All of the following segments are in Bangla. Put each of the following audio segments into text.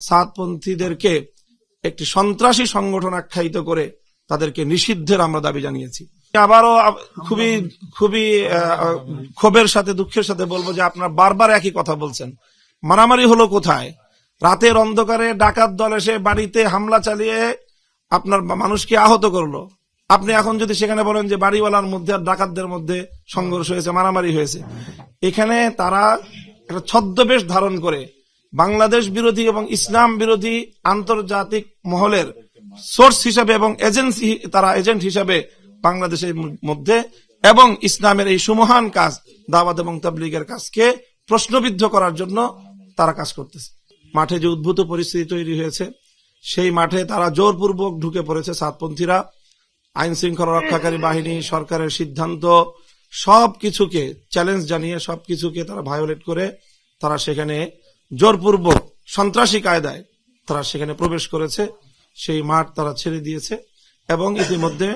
সাতপন্থীদেরকে একটি সন্ত্রাসী সংগঠন আখ্যায়িত করে তাদেরকে নিষিদ্ধের আমরা দাবি জানিয়েছি। আবারও খুবই খুবই ক্ষোভের সাথে, দুঃখের সাথে বলব যে আপনারা বারবার একই কথা বলছেন। মারামারি হলো কোথায়? রাতের অন্ধকারে ডাকাত দল এসে বাড়িতে হামলা চালিয়ে আপনার মানুষকে আহত করল। আপনি এখন যদি সেখানে বলেন যে বাড়িওয়ালার মধ্যে আর ডাকাতদের মধ্যে সংঘর্ষ হয়েছে, মারামারি হয়েছে, এখানে তারা একটা ছদ্মবেশ ধারণ করে বাংলাদেশ বিরোধী এবং ইসলাম বিরোধী আন্তর্জাতিক মহলের সোর্স হিসাবে এবং এজেন্সি তারা এজেন্ট হিসাবে বাংলাদেশের মধ্যে এবং ইসলামের এই সুমহান কাজ, দাওয়াত এবং তাবলিগের কাজকে প্রশ্নবিদ্ধ করার জন্য তারা কাজ করতেছে। মাঠে যে উদ্ভূত পরিস্থিতি তৈরি হয়েছে, সেই মাঠে তারা জোরপূর্বক ঢুকে পড়েছে সাতপন্থীরা। আইন শৃঙ্খলা রক্ষাকারী বাহিনী, সরকারের সিদ্ধান্ত সব কিছুকে চ্যালেঞ্জ জানিয়ে সব কিছুকে তারা ভায়োলেট করে তারা সেখানে জোরপূর্বক সন্ত্রাসী কায়দায় তারা সেখানে প্রবেশ করেছে। সেই মাঠ তারা ছেড়ে দিয়েছে এবং ইতিমধ্যে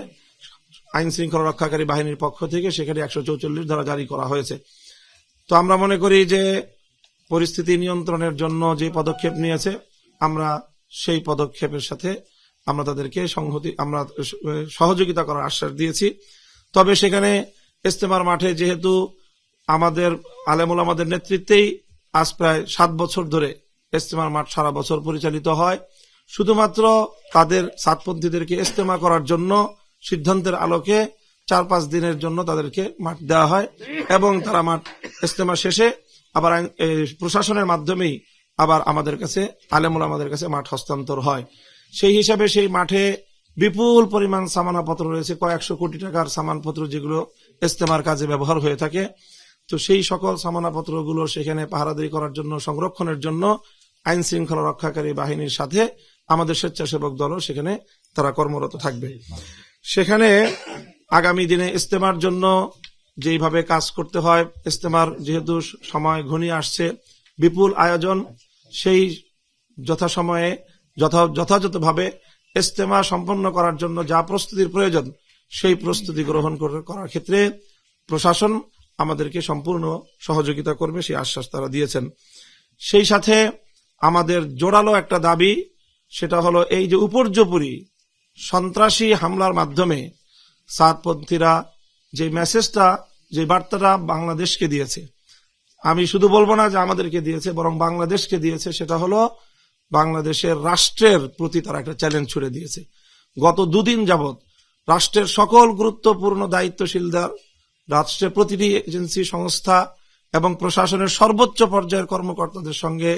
আইন শৃঙ্খলা রক্ষাকারী বাহিনীর পক্ষ থেকে সেখানে একশো চৌচল্লিশ ধারা জারি করা হয়েছে। তো আমরা মনে করি যে পরিস্থিতি নিয়ন্ত্রণের জন্য যে পদক্ষেপ নিয়েছে, আমরা সেই পদক্ষেপের সাথে আমরা তাদেরকে সংহতি, আমরা সহযোগিতা করার আশ্বাস দিয়েছি। তবে সেখানে ইস্তেমার মাঠে যেহেতু আমাদের, আলেমুল আমাদের নেতৃত্বেই আজ প্রায় সাত বছর ধরে ইস্তেমার মাঠ সারা বছর পরিচালিত হয়। শুধুমাত্র তাদের সাতপন্থীদেরকে ইস্তেমা করার জন্য সিদ্ধান্তের আলোকে চার পাঁচ দিনের জন্য তাদেরকে মাঠ দেওয়া হয় এবং তারা মাঠ ইস্তেমা শেষে আবার প্রশাসনের মাধ্যমেই আবার আমাদের কাছে, আলেমুল আমাদের কাছে মাঠ হস্তান্তর হয়। সেই হিসাবে সেই মাঠে বিপুল পরিমাণ সামানাপত্র রয়েছে, কয়েকশো কোটি টাকার সামানপত্র যেগুলো ইস্তেমার কাজে ব্যবহার হয়ে থাকে। তো সেই সকল সামানাপত্রগুলো সেখানে পাহারাদারি করার জন্য, সংরক্ষণের জন্য, আইন শৃঙ্খলা রক্ষাকারী বাহিনীর সাথে আমাদের স্বেচ্ছাসেবক দলও সেখানে তারা কর্মরত থাকবে। সেখানে আগামী দিনে ইস্তেমার জন্য যেইভাবে কাজ করতে হয়, ইস্তেমার যেহেতু সময় ঘনিয়ে আসছে, বিপুল আয়োজন, সেই যথাসময়ে যথা যথাযথভাবে ইস্তেমা সম্পন্ন করার জন্য যা প্রস্তুতির প্রয়োজন, সেই প্রস্তুতি গ্রহণ করে- করার ক্ষেত্রে প্রশাসন আমাদেরকে সম্পূর্ণ সহযোগিতা করবে, সেই আশ্বাস তারা দিয়েছেন। সেই সাথে আমাদের জোরালো একটা দাবি, সেটা হলো এই যে উপর্যপুরি সন্ত্রাসী হামলার মাধ্যমে সাতপন্থীরা যে মেসেজটা, যে বার্তাটা বাংলাদেশকে দিয়েছে। আমি শুধু বলব না যে আমাদেরকে দিয়েছে, বরং বাংলাদেশকে দিয়েছে, সেটা হলো বাংলাদেশের রাষ্ট্রের প্রতি তারা একটা চ্যালেঞ্জ ছুড়ে দিয়েছে। গত দুদিন যাবৎ রাষ্ট্রের সকল গুরুত্বপূর্ণ দায়িত্বশীলদের রাষ্ট্রের প্রতিটি এজেন্সি, সংস্থা এবং প্রশাসনের সর্বোচ্চ পর্যায়ের কর্মকর্তাদের সঙ্গে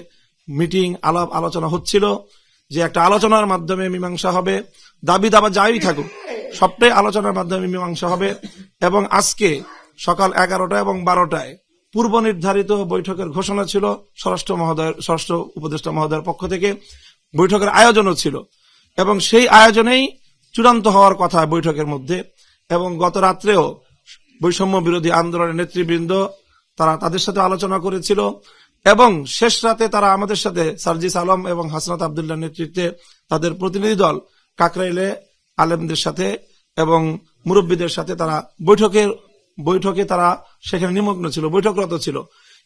মিটিং, আলাপ, আলোচনা হচ্ছিল যে একটা আলোচনার মাধ্যমে মীমাংসা হবে। দাবি দাবা যাই থাকুক, সবটাই আলোচনার মাধ্যমে মীমাংসা হবে এবং আজকে সকাল এগারোটা এবং বারোটায় পূর্ব নির্ধারিত বৈঠকের ঘোষণা ছিল, স্বরাষ্ট্র মহোদয়ের স্বরাষ্ট্র উপদেষ্টা মহোদয়ের পক্ষ থেকে। বৈঠকের আয়োজনও ছিল এবং সেই আয়োজনেই চূড়ান্ত হওয়ার কথা বৈঠকের মধ্যে এবং গত রাত্রেও বৈষম্য বিরোধী আন্দোলনের নেতৃবৃন্দ তারা তাদের সাথে আলোচনা করেছিল এবং শেষ রাতে তারা আমাদের সাথে সার্জিস আলম এবং হাসনাত আবদুল্লাহ নেতৃত্বে তাদের প্রতিনিধি দল কাকরাইলে আলেমদের সাথে এবং মুরব্বীদের সাথে তারা বৈঠকের বৈঠকে তারা সেখানে নিমগ্ন ছিল, বৈঠকরত ছিল।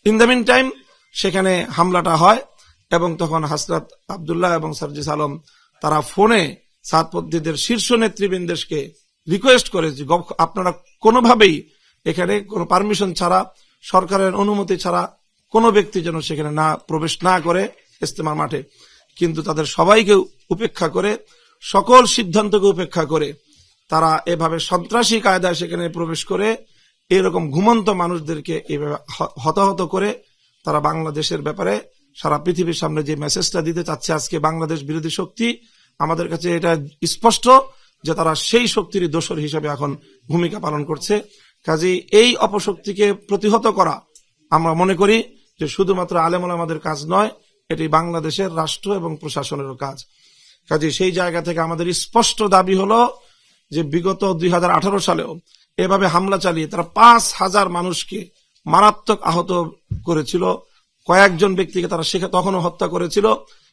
ইন দ্য মিন টাইম সেখানে হামলাটা হয় এবং তখন হাসরাত আবদুল্লাহ এবং সার্জিস আলম তারা ফোনে সাতপন্থীদের শীর্ষ নেতৃবৃন্দকে রিকোয়েস্ট করে যে আপনারা কোনোভাবেই এখানে কোনো পারমিশন ছাড়া, সরকারের অনুমতি ছাড়া কোনো ব্যক্তি যেন সেখানে না, প্রবেশ না করে ইস্তেমার মাঠে। কিন্তু তাদের সবাইকে উপেক্ষা করে, সকল সিদ্ধান্তকে উপেক্ষা করে, তারা এভাবে সন্ত্রাসী কায়দায় সেখানে প্রবেশ করে, এরকম ঘুমন্ত মানুষদেরকে এভাবে হতাহত করে, তারা বাংলাদেশের ব্যাপারে সারা পৃথিবীর সামনে যে মেসেজটা দিতে চাচ্ছে আজকে বাংলাদেশ বিরোধী শক্তি, আমাদের কাছে এটা স্পষ্ট যে তারা সেই শক্তির দোষর হিসেবে এখন ভূমিকা পালন করছে। কাজে এই অপশক্তিকে প্রতিহত করা আমরা মনে করি যে শুধুমাত্র আলেমুল আমাদের কাজ নয়, এটি বাংলাদেশের রাষ্ট্র এবং প্রশাসনেরও কাজ। কাজে সেই জায়গা থেকে আমাদের স্পষ্ট দাবি হলো যে বিগত দুই হাজার আঠারো সালেও এভাবে হামলা চালিয়ে তারা পাঁচ হাজার মানুষকে মারাত্মক আহত করেছিল। কয়েকজন ব্যক্তিকে তারা সেখানে তখনও হত্যা করেছিল,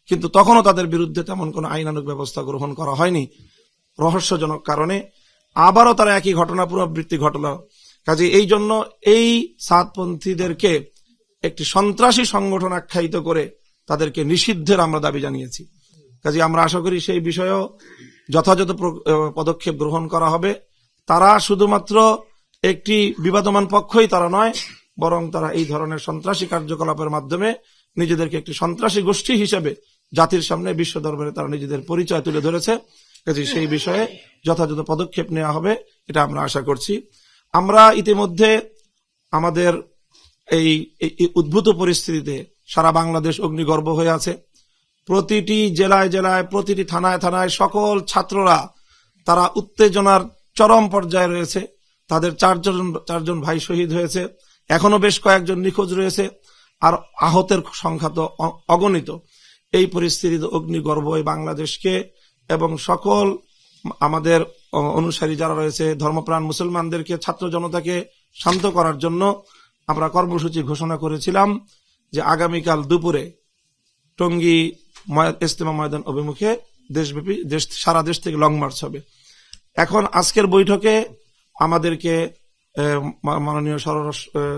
কিন্তু তখনও তাদের বিরুদ্ধে তেমন কোনো আইনানুগ ব্যবস্থা গ্রহণ করা হয়নি। রহস্যজনক কারণে আবারও তারা একই ঘটনা, পুনরাবৃত্তি ঘটল। কাজে এই জন্য এই সাতপন্থীদেরকে একটি সন্ত্রাসী সংগঠন আখ্যায়িত করে তাদেরকে নিষিদ্ধের আমরা দাবি জানিয়েছি। কাজে আমরা আশা করি সেই বিষয়েও যথাযথ পদক্ষেপ গ্রহণ করা হবে। তারা শুধুমাত্র একটি বিবাদমান পক্ষই তারা নয়, বরং তারা এই ধরনের সন্ত্রাসী কার্যকলাপের মাধ্যমে নিজেদেরকে একটি সন্ত্রাসী গোষ্ঠী হিসেবে জাতির সামনে বিশ্ব দরবারে তারা নিজেদের পরিচয় তুলে ধরেছে। কাজে সেই বিষয়ে যথাযথ পদক্ষেপ নেওয়া হবে এটা আমরা আশা করছি। আমরা ইতিমধ্যে আমাদের এই উদ্ভূত পরিস্থিতিতে সারা বাংলাদেশ অগ্নিগর্ভ হয়ে আছে। প্রতিটি জেলায় জেলায় প্রতিটি থানায় থানায় সকল ছাত্ররা তারা উত্তেজনার চরম পর্যায়ে রয়েছে। তাদের চারজন চারজন ভাই শহীদ হয়েছে। এখনও বেশ কয়েকজন নিখোঁজ রয়েছে আর আহতের সংখ্যা তো অগণিত। এই পরিস্থিতিতে অগ্নিগর্ভ এই বাংলাদেশকে এবং সকল আমাদের অনুসারী যারা রয়েছে, ধর্মপ্রাণ মুসলমানদেরকে, ছাত্র জনতাকে শান্ত করার জন্য আমরা কর্মসূচি ঘোষণা করেছিলাম যে আগামীকাল দুপুরে টঙ্গী ইজতেমা ময়দান অভিমুখে দেশব্যাপী, দেশ, সারা দেশ থেকে লং মার্চ হবে। এখন আজকের বৈঠকে আমাদেরকে মাননীয়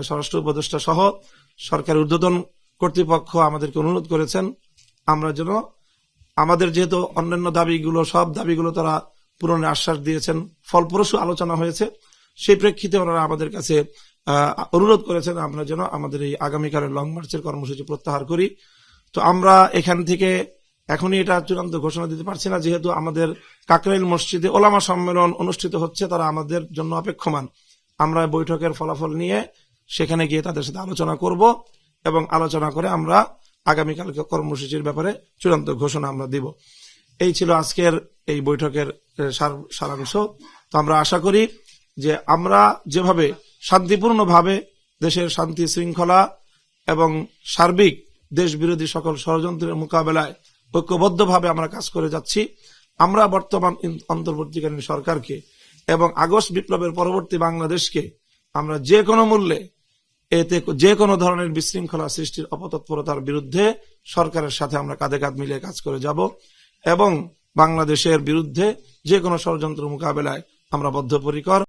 স্বরাষ্ট্র উপদেষ্টা সহ সরকারের ঊর্ধ্বতন কর্তৃপক্ষ আমাদেরকে অনুরোধ করেছেন, আমরা যেন আমাদের যেহেতু অন্যান্য দাবিগুলো, সব দাবিগুলো তারা পূরণের আশ্বাস দিয়েছেন। ফলপ্রসূ আলোচনা হয়েছে। সেই প্রেক্ষিতে ওনারা আমাদের কাছে অনুরোধ করেছেন আমরা যেন আমাদের এই আগামীকালের লং মার্চের কর্মসূচি প্রত্যাহার করি। তো আমরা এখান থেকে এখনই এটা চূড়ান্ত ঘোষণা দিতে পারছি না। যেহেতু আমাদের কাকরাইল মসজিদে ওলামা সম্মেলন অনুষ্ঠিত হচ্ছে, তারা আমাদের জন্য অপেক্ষমান। আমরা বৈঠকের ফলাফল নিয়ে সেখানে গিয়ে তাদের সাথে আলোচনা করব এবং আলোচনা করে আমরা আগামীকালকে কর্মসূচির ব্যাপারে চূড়ান্ত ঘোষণা আমরা দিব। এই ছিল আজকের এই বৈঠকের সার- সারাংশ। তো আমরা আশা করি যে আমরা যেভাবে শান্তিপূর্ণভাবে দেশের শান্তি শৃঙ্খলা এবং সার্বিক দেশ বিরোধী সকল ষড়যন্ত্রের মোকাবেলায় ঐক্যবদ্ধভাবে আমরা কাজ করে যাচ্ছি, আমরা বর্তমান অন্তর্বর্তীকালীন সরকারকে এবং আগস্ট বিপ্লবের পরবর্তী বাংলাদেশকে আমরা যে কোনো মূল্যে এতে যে কোনো ধরনের বিশৃঙ্খলা সৃষ্টির অপতৎপরতার বিরুদ্ধে সরকারের সাথে আমরা কাঁধে কাঁধ মিলিয়ে কাজ করে যাব এবং বাংলাদেশের বিরুদ্ধে যে কোনো ষড়যন্ত্র মোকাবেলায় আমরা বদ্ধপরিকর।